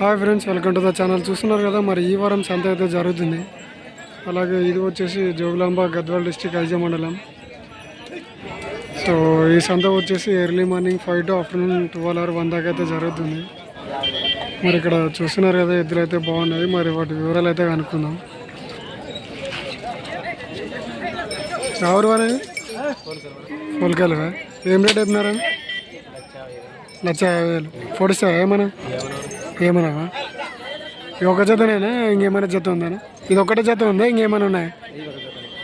Hi friends welcome to the channel చూస్తున్నారు కదా మరి ఈ వారం సంత అయితే జరుగుతుంది. అలాగే ఇది వచ్చేసి జోగులాంబ గద్వాల్ డిస్టిక్ ఐజ మండలం. సో ఈ సంత వచ్చేసి early morning five to afternoon twelve hour one దాకా అయితే జరుగుతుంది. మరి ఇక్కడ చూస్తున్నారు కదా ఎద్దులు అయితే బాగున్నాయి. మరి వాటి వివరాలు అయితే కనుక్కుందాం. ఎవరు వారే? పొలకాయలు ఏం రేట్ అయిపోయినారని లక్ష యాభై వేలు. పొడిస్తా ఏమన్నా? ఏమన్నావా ఇది ఒక జతనేనా? ఇంకేమైనా జత ఉందా? ఇది ఒకటే జత ఉందా? ఇంకేమైనా ఉన్నాయా?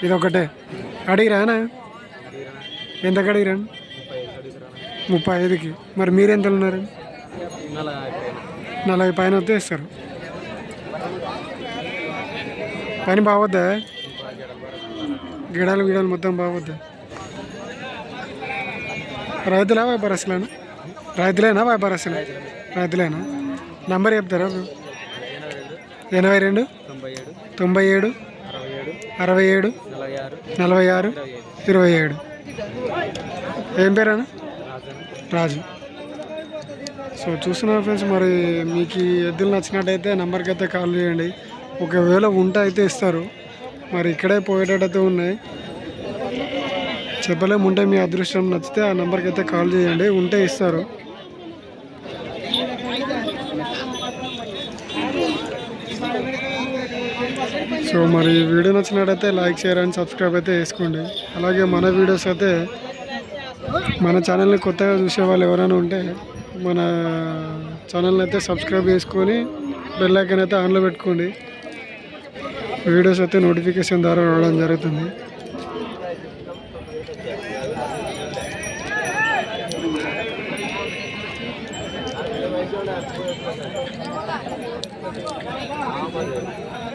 ఇది ఒకటే అడిగిరానా? ఎంత అడిగిరా ముప్పై ఐదుకి. మరి మీరు ఎంత ఉన్నారు నలభై పైన వస్తే ఇస్తారు. పని బాగొద్దా? గిడాలు గిడాలు మొత్తం బాగొద్దా? రైతులా వ్యాపారస్తులేనా? రైతులేనా వ్యాపారస్తులే? రైతులేనా? నంబర్ చెప్తారా? ఎనభై రెండు తొంభై ఏడు అరవై ఏడు నలభై ఆరు ఇరవై ఏడు. ఏం పేరేనా రాజు సో చూస్తున్నారు ఫ్రెండ్స్ మరి మీకు ఎద్దులు నచ్చినట్టయితే నెంబర్కి అయితే కాల్ చేయండి. ఒకవేళ ఉంటే అయితే ఇస్తారు. మరి ఇక్కడే పోయేటట్టయితే ఉన్నాయి. చెప్పలేము ఉంటే మీ అదృష్టం నచ్చితే ఆ నెంబర్కి అయితే కాల్ చేయండి. ఉంటే ఇస్తారు. సో మరి వీడియో నచ్చినట్టయితే లైక్ షేర్ అండ్ సబ్స్క్రైబ్ అయితే చేసుకోండి. అలాగే మన వీడియోస్ అయితే మన ఛానల్ని కొత్తగా చూసే వాళ్ళు ఎవరైనా ఉంటే మన ఛానల్ని అయితే సబ్స్క్రైబ్ చేసుకొని బెల్ అయితే ఆన్లో పెట్టుకోండి. వీడియోస్ అయితే నోటిఫికేషన్ ద్వారా రావడం జరుగుతుంది. ಮಾಡಬಹುದು?